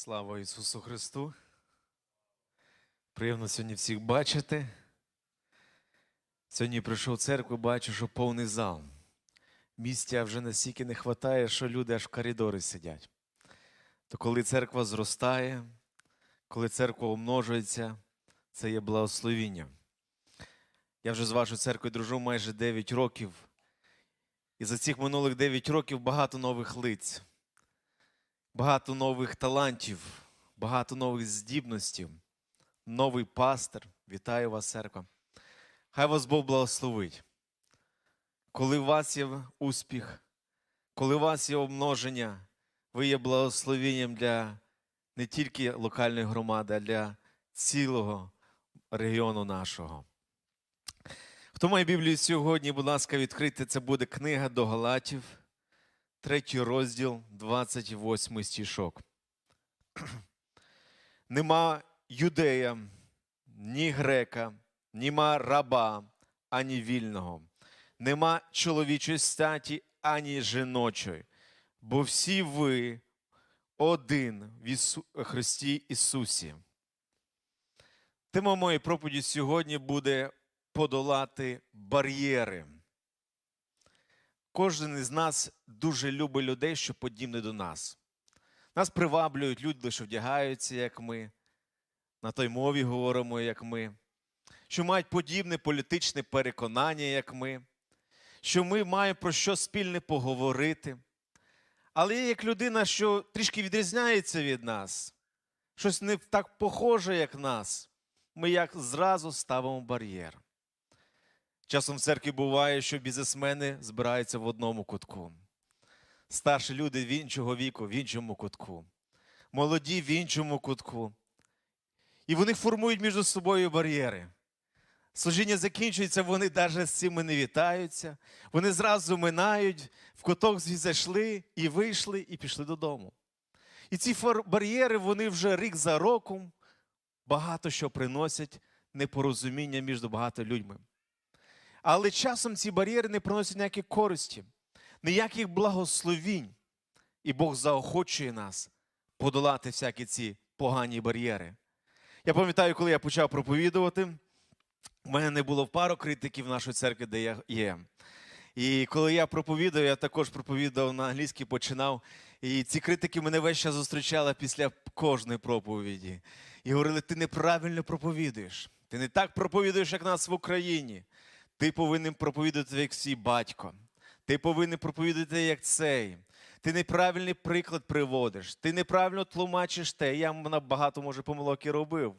Слава Ісусу Христу! Приємно сьогодні всіх бачити. Сьогодні прийшов в церкву, бачу, що повний зал. Місця вже настільки не вистачає, що люди аж в коридорі сидять. То коли церква зростає, коли церква умножується, це є благословіння. Я вже з вашою церквою дружу майже 9 років. І за цих минулих 9 років багато нових лиць багато нових талантів, багато нових здібностей, новий пастир. Вітаю вас, церква. Хай вас Бог благословить. Коли у вас є успіх, коли у вас є обмноження, ви є благословенням для не тільки локальної громади, а для цілого регіону нашого. Хто має Біблію сьогодні, будь ласка, відкрийте, це буде книга до Галатів, третій розділ, 28 стішок. Нема юдея, ні грека, нема раба, ані вільного, нема чоловічої статі, ані жіночої, бо всі ви один в Ісу... Христі Ісусі. Тема моєї проповіді сьогодні буде подолати бар'єри. Кожен із нас дуже любить людей, що подібні до нас. Нас приваблюють люди, що вдягаються, як ми, на той мові говоримо, як ми, що мають подібне політичне переконання, як ми, що ми маємо про що спільне поговорити. Але є як людина, що трішки відрізняється від нас, щось не так похоже, як нас, ми як зразу ставимо бар'єр. Часом в церкві буває, що бізнесмени збираються в одному кутку. Старші люди в іншого віку, в іншому кутку. Молоді в іншому кутку. І вони формують між собою бар'єри. Служіння закінчується, вони навіть з цим не вітаються. Вони зразу минають, в куток зайшли і вийшли, і пішли додому. І ці бар'єри, вони вже рік за роком багато що приносять непорозуміння між багато людьми. Але часом ці бар'єри не приносять ніякої користі, ніяких благословінь. І Бог заохочує нас подолати всякі ці погані бар'єри. Я пам'ятаю, коли я почав проповідувати, у мене не було пару критиків в нашій церкві, де я є. І коли я проповідав, я також проповідав на англійській, починав. І ці критики мене весь час зустрічали після кожної проповіді. І говорили: ти неправильно проповідуєш. Ти не так проповідуєш, як нас в Україні. Ти повинен проповідати як свій батько. Ти повинен проповідати як цей. Ти неправильний приклад приводиш, ти неправильно тлумачиш те. Я багато, може, помилок і робив.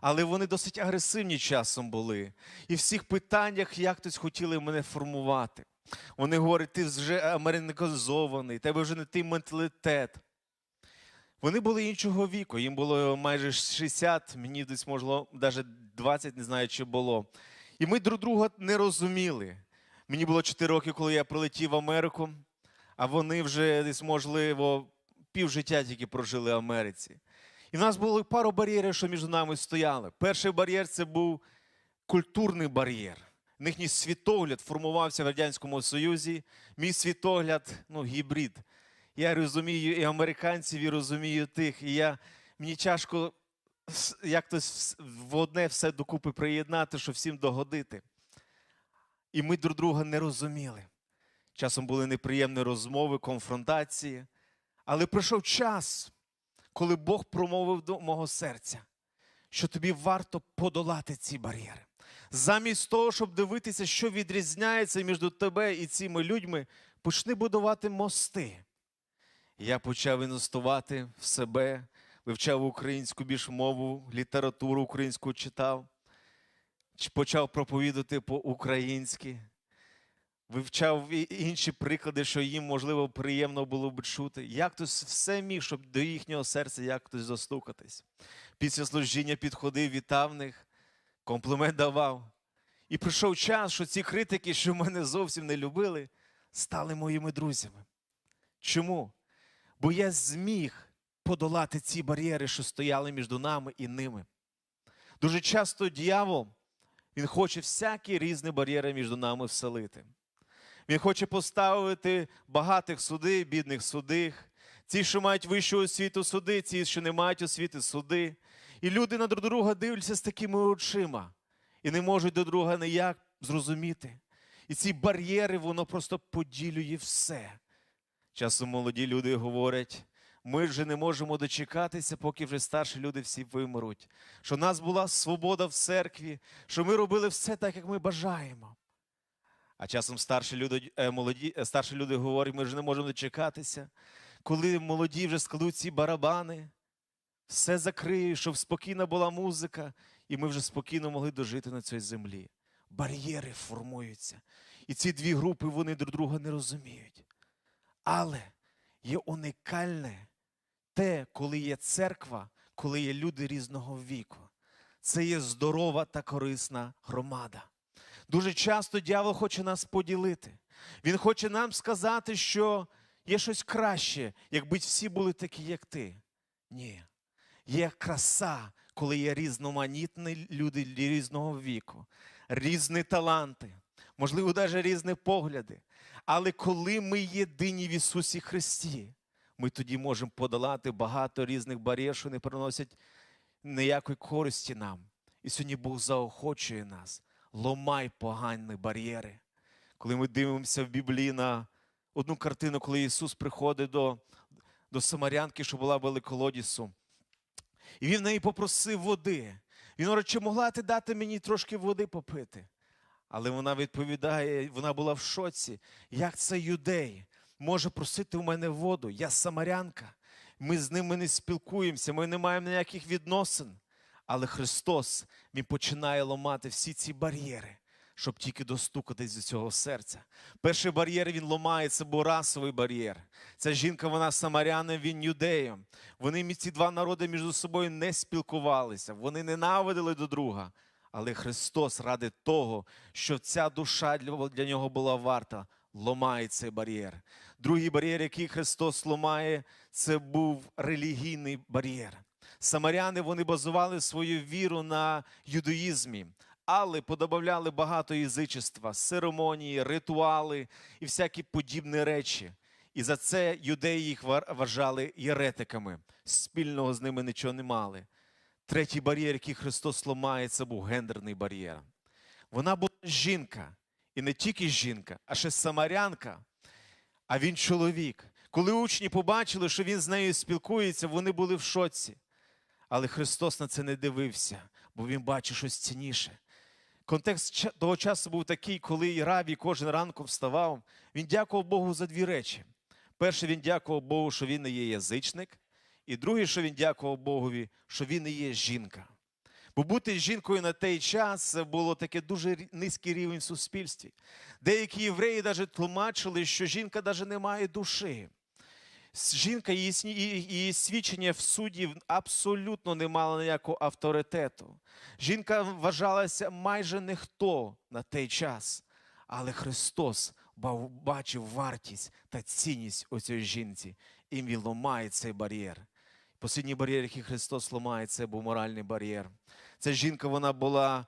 Але вони досить агресивні часом були. І в всіх питаннях як хтось хотіли мене формувати. Вони говорять, ти вже американізований, тебе вже не той менталітет. Вони були іншого віку, їм було майже 60, мені десь можливо, навіть 20, не знаю, чи було. І ми друг друга не розуміли. Мені було 4 роки, коли я прилетів в Америку, а вони вже десь, можливо, півжиття тільки прожили в Америці. І в нас було пару бар'єрів, що між нами стояли. Перший бар'єр це був культурний бар'єр. Їхній світогляд формувався в Радянському Союзі. Мій світогляд ну, гібрид. Я розумію і американців, і розумію тих. І я, мені тяжко як то в одне все докупи приєднати, щоб всім догодити. І ми друг друга не розуміли. Часом були неприємні розмови, конфронтації. Але прийшов час, коли Бог промовив до мого серця, що тобі варто подолати ці бар'єри. Замість того, щоб дивитися, що відрізняється між тебе і цими людьми, почни будувати мости. Я почав інвестувати в себе, вивчав українську більш мову, літературу українську читав, почав проповідати по-українськи, вивчав інші приклади, що їм, можливо, приємно було б чути. Як хтось все міг, щоб до їхнього серця як хтось достукатись. Після служіння підходив, вітав них, комплімент давав. І прийшов час, що ці критики, що мене зовсім не любили, стали моїми друзями. Чому? Бо я зміг подолати ці бар'єри, що стояли між нами і ними. Дуже часто дьявол, він хоче всякі різні бар'єри між нами вселити. Він хоче поставити багатих суди, бідних судих, Ті, що мають вищу освіту суди, ті, що не мають освіти суди. І люди на друг друга дивляться з такими очима і не можуть до друга ніяк зрозуміти. І ці бар'єри, воно просто поділює все. Часом молоді люди говорять, ми вже не можемо дочекатися, поки вже старші люди всі вимруть. Що в нас була свобода в церкві, що ми робили все так, як ми бажаємо. А часом старші люди, е, молоді, е, старші люди говорять, ми вже не можемо дочекатися, коли молоді вже складуть ці барабани, все закриють, щоб спокійна була музика, і ми вже спокійно могли дожити на цій землі. Бар'єри формуються. І ці дві групи вони друг друга не розуміють. Але є унікальне те, коли є церква, коли є люди різного віку. Це є здорова та корисна громада. Дуже часто дьявол хоче нас поділити. Він хоче нам сказати, що є щось краще, якби всі були такі, як ти. Ні. Є краса, коли є різноманітні люди різного віку, різні таланти, можливо, навіть різні погляди. Але коли ми єдині в Ісусі Христі, ми тоді можемо подолати багато різних бар'єр, що не приносять ніякої користі нам. І сьогодні Бог заохочує нас. Ломай погані бар'єри. Коли ми дивимося в Біблії на одну картину, коли Ісус приходить до, до Самарянки, що була великолодісу, і він в неї попросив води. Він говорить, чи могла ти дати мені трошки води попити? Але вона відповідає, вона була в шоці. Як це юдей може просити у мене воду? Я самарянка. Ми з ними не спілкуємося, ми не маємо ніяких відносин. Але Христос Він починає ламати всі ці бар'єри, щоб тільки достукатись до цього серця. Перший бар'єр він ламає, це був расовий бар'єр. Ця жінка, вона самарянин, він юдеєм. Вони ці два народи між собою не спілкувалися, вони ненавидили до друга. Але Христос ради того, що ця душа для, для нього була варта, ломає цей бар'єр. Другий бар'єр, який Христос ламає, це був релігійний бар'єр. Самаряни вони базували свою віру на юдаїзмі, але подобавляли багато язичества, церемонії, ритуали і всякі подібні речі. І за це юдеї їх вважали єретиками. Спільного з ними нічого не мали. Третій бар'єр, який Христос ламає, це був гендерний бар'єр. Вона була жінка, і не тільки жінка, а ще самарянка, а він чоловік. Коли учні побачили, що він з нею спілкується, вони були в шоці. Але Христос на це не дивився, бо він бачив щось цінніше. Контекст того часу був такий, коли Раві кожен ранку вставав, він дякував Богу за дві речі. Перше, він дякував Богу, що він не є язичник, і друге, що він дякував Богові, що він не є жінка. Бо бути жінкою на той час було таке дуже низький рівень в суспільстві. Деякі євреї навіть тлумачили, що жінка навіть не має душі. Жінка, її, її, свідчення в суді абсолютно не мало ніякого авторитету. Жінка вважалася майже ніхто на той час. Але Христос бачив вартість та цінність у цій жінці, і він ламає цей бар'єр. Послідній бар'єр, який Христос ламає, це був моральний бар'єр. Ця жінка вона була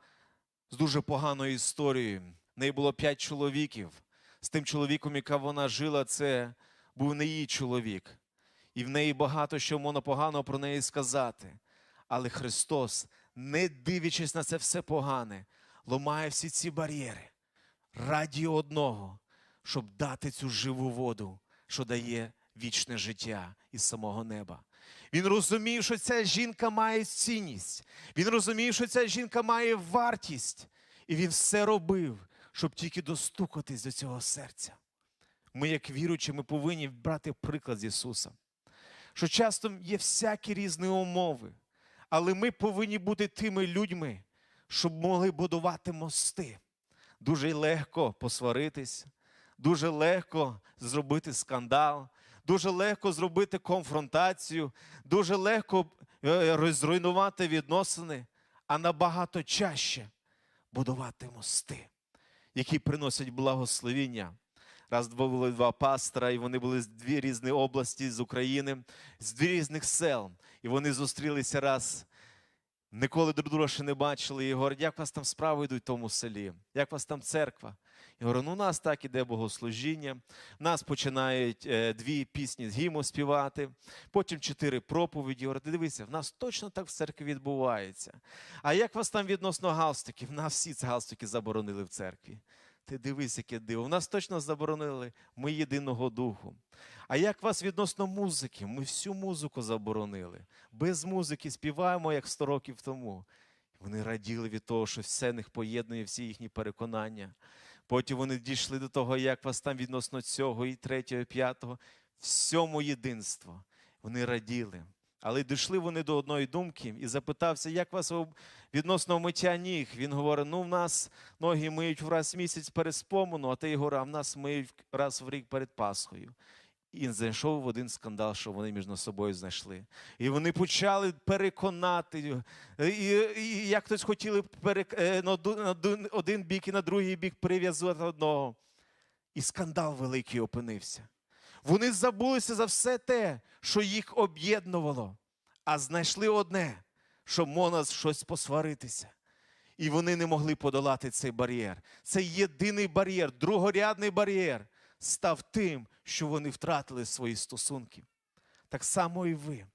з дуже поганою історією. В неї було п'ять чоловіків. З тим чоловіком, яка вона жила, це був не її чоловік. І в неї багато що можна погано про неї сказати. Але Христос, не дивлячись на це все погане, ламає всі ці бар'єри раді одного, щоб дати цю живу воду, що дає вічне життя із самого неба. Він розумів, що ця жінка має цінність. Він розумів, що ця жінка має вартість. І він все робив, щоб тільки достукатись до цього серця. Ми, як віруючі, ми повинні брати приклад з Ісуса. Що часто є всякі різні умови, але ми повинні бути тими людьми, щоб могли будувати мости. Дуже легко посваритись, дуже легко зробити скандал, дуже легко зробити конфронтацію, дуже легко е, розруйнувати відносини, а набагато чаще будувати мости, які приносять благословіння. Раз були два пастора, і вони були з дві різні області з України, з дві різних сел. І вони зустрілися раз ніколи друг друга ще не бачили. І говорять, як вас там справи йдуть в тому селі? Як вас там церква? Я говорю, ну у нас так іде богослужіння. Нас починають е, дві пісні з гімну співати, потім чотири проповіді. Я Говорю, дивися, в нас точно так в церкві відбувається. А як вас там відносно галстуків? Нас всі ці галстуки заборонили в церкві. Ти дивись, яке диво. В нас точно заборонили ми єдиного духу. А як вас відносно музики? Ми всю музику заборонили. Без музики співаємо, як 100 років тому. Вони раділи від того, що все них поєднує всі їхні переконання. Потім вони дійшли до того, як вас там відносно цього, і третього, і п'ятого. Всьому єдинство. Вони раділи. Але дійшли вони до одної думки і запитався, як вас відносно миття ніг. Він говорить: ну, в нас ноги миють в раз в місяць перед спомину, а ти а в нас миють раз в рік перед Пасхою. І зайшов в один скандал, що вони між собою знайшли. І вони почали переконати. І, і як хтось хотіли перек... е, на один- бік і на другий бік прив'язати одного. І скандал великий опинився. Вони забулися за все те, що їх об'єднувало, а знайшли одне, що можна щось посваритися. І вони не могли подолати цей бар'єр. Цей єдиний бар'єр, другорядний бар'єр став тим, що вони втратили свої стосунки. Так само і ви.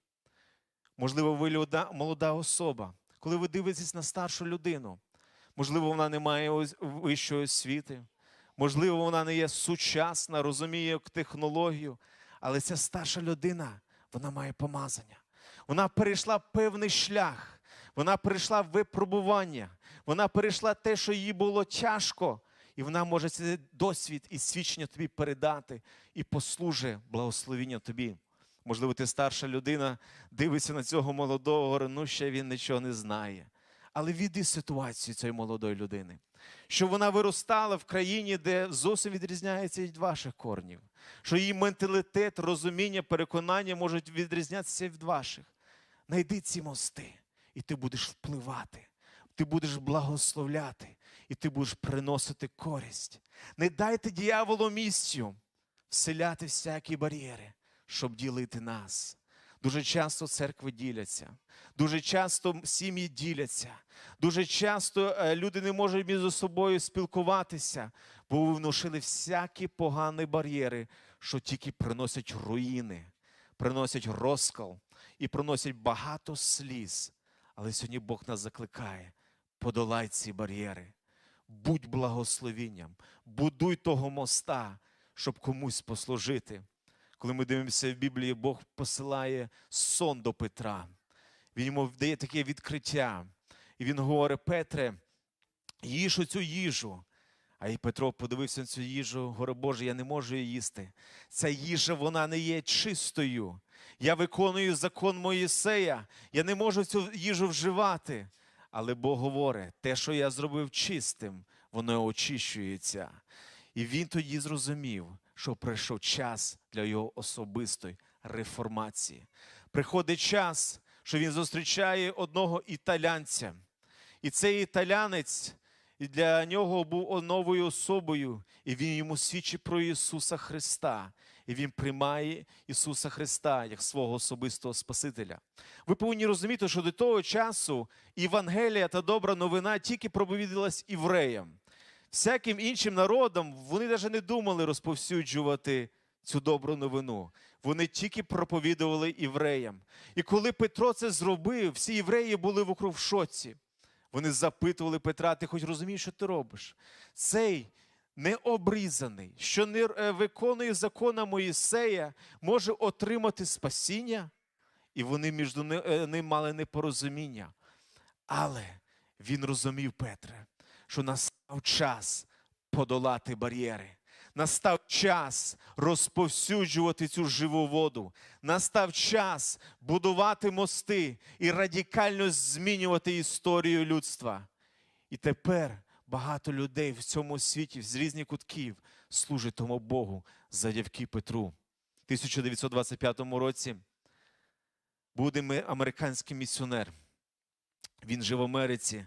Можливо, ви молода особа, коли ви дивитесь на старшу людину, можливо, вона не має вищої освіти, можливо, вона не є сучасна, розуміє технологію, але ця старша людина, вона має помазання. Вона перейшла певний шлях, вона перейшла випробування, вона перейшла те, що їй було тяжко, і вона може цей досвід і свідчення тобі передати і послужить благословіння тобі. Можливо, ти старша людина, дивиться на цього молодого, говорить, ну ще він нічого не знає. Але віди ситуацію цієї молодої людини, що вона виростала в країні, де зовсім відрізняється від ваших корнів, що її менталітет, розуміння, переконання можуть відрізнятися від ваших. Найди ці мости, і ти будеш впливати, ти будеш благословляти, і ти будеш приносити користь. Не дайте діяволу місцю вселяти всякі бар'єри, щоб ділити нас. Дуже часто церкви діляться, дуже часто сім'ї діляться, дуже часто е, люди не можуть між собою спілкуватися, бо ви внушили всякі погані бар'єри, що тільки приносять руїни, приносять розкол і приносять багато сліз. Але сьогодні Бог нас закликає: подолай ці бар'єри, будь благословінням, будуй того моста, щоб комусь послужити. Коли ми дивимося в Біблії, Бог посилає сон до Петра. Він йому дає таке відкриття. І він говорить: Петре, їж оцю їжу. А і Петро подивився на цю їжу, говорить, Боже, я не можу її їсти. Ця їжа вона не є чистою. Я виконую закон Моїсея, я не можу цю їжу вживати. Але Бог говорить, те, що я зробив чистим, воно очищується. І він тоді зрозумів, що прийшов час для його особистої реформації. Приходить час, що він зустрічає одного італянця. І цей італянець і для нього був новою особою, і він йому свідчить про Ісуса Христа. І він приймає Ісуса Христа як свого особистого Спасителя. Ви повинні розуміти, що до того часу Євангелія та добра новина тільки проповідалась євреям. Всяким іншим народам вони навіть не думали розповсюджувати цю добру новину. Вони тільки проповідували євреям. І коли Петро це зробив, всі євреї були вокруг в шоці. Вони запитували Петра, ти хоч розумієш, що ти робиш? Цей необрізаний, що не е, виконує закона Моїсея, може отримати спасіння. І вони між е, ним мали непорозуміння. Але він розумів, Петре, що настав час подолати бар'єри. Настав час розповсюджувати цю живу воду. Настав час будувати мости і радикально змінювати історію людства. І тепер багато людей в цьому світі з різних кутків служать тому Богу завдяки Петру. У 1925 році один американський місіонер. Він жив в Америці.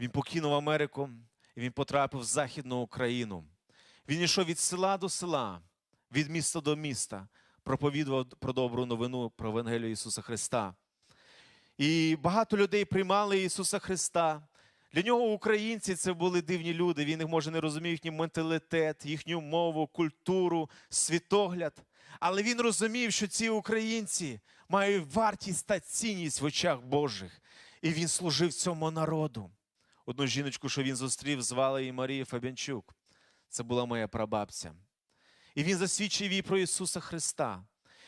Він покинув Америку і він потрапив в Західну Україну. Він йшов від села до села, від міста до міста, проповідував про добру новину про Евангелію Ісуса Христа. І багато людей приймали Ісуса Христа. Для нього українці це були дивні люди. Він може не розумів їхній менталітет, їхню мову, культуру, світогляд. Але він розумів, що ці українці мають вартість та цінність в очах Божих. І він служив цьому народу. Одну жіночку, що він зустрів, звали її Марія Фабянчук. Це була моя прабабця. І він засвідчив їй про Ісуса Христа.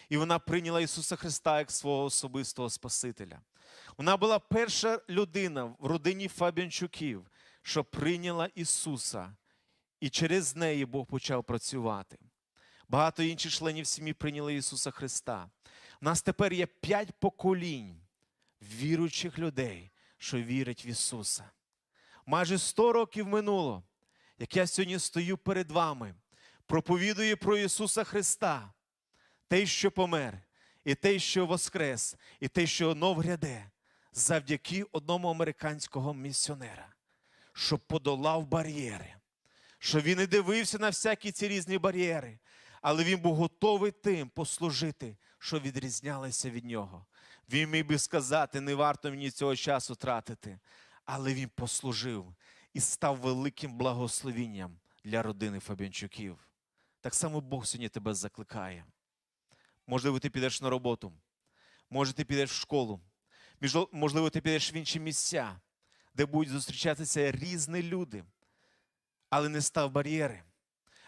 І вона прийняла Ісуса Христа як свого особистого Спасителя. Вона була перша людина в родині Фабянчуків, що прийняла Ісуса, і через неї Бог почав працювати. Багато інших членів сім'ї прийняли Ісуса Христа. У нас тепер є п'ять поколінь віруючих людей, що вірять в Ісуса. Майже 100 років минуло, як я сьогодні стою перед вами, проповідую про Ісуса Христа, той, що помер, і той, що воскрес, і той, що онов гряде, завдяки одному американського місіонера, що подолав бар'єри, що він не дивився на всякі ці різні бар'єри, але він був готовий тим послужити, що відрізнялися від нього. Він міг би сказати, не варто мені цього часу тратити, але він послужив і став великим благословінням для родини Фабянчуків. Так само Бог сьогодні тебе закликає. Можливо, ти підеш на роботу, може, ти підеш в школу, можливо, ти підеш в інші місця, де будуть зустрічатися різні люди, але не став бар'єри.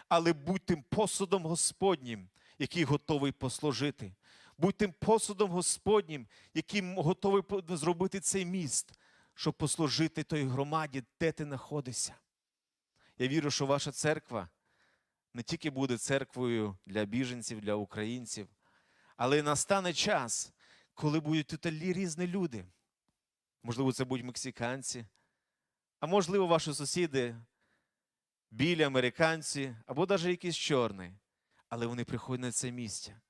Але будь тим посудом Господнім, який готовий послужити. Будь тим посудом Господнім, який готовий зробити цей міст, щоб послужити той громаді, де ти знаходишся. Я вірю, що ваша церква не тільки буде церквою для біженців, для українців, але й настане час, коли будуть тут різні люди. Можливо, це будуть мексиканці, а можливо, ваші сусіди, білі американці, або навіть якісь чорні. Але вони приходять на це місце,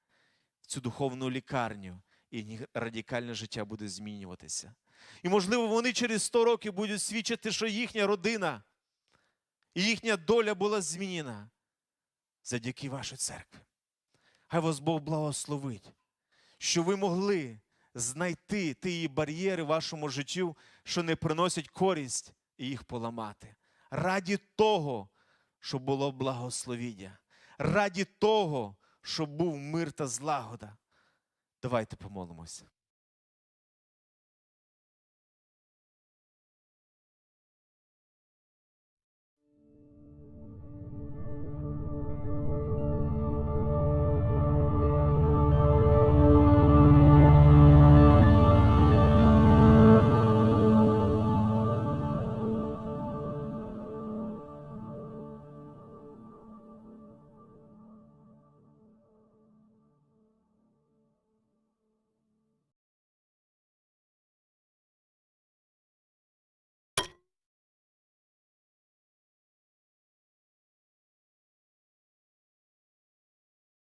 в цю духовну лікарню, і радикальне життя буде змінюватися. І, можливо, вони через 100 років будуть свідчити, що їхня родина і їхня доля була змінена завдяки вашій церкві. Хай вас Бог благословить, що ви могли знайти ті бар'єри в вашому життю, що не приносять користь і їх поламати. Раді того, щоб було благословіння, раді того, щоб був мир та злагода. Давайте помолимося.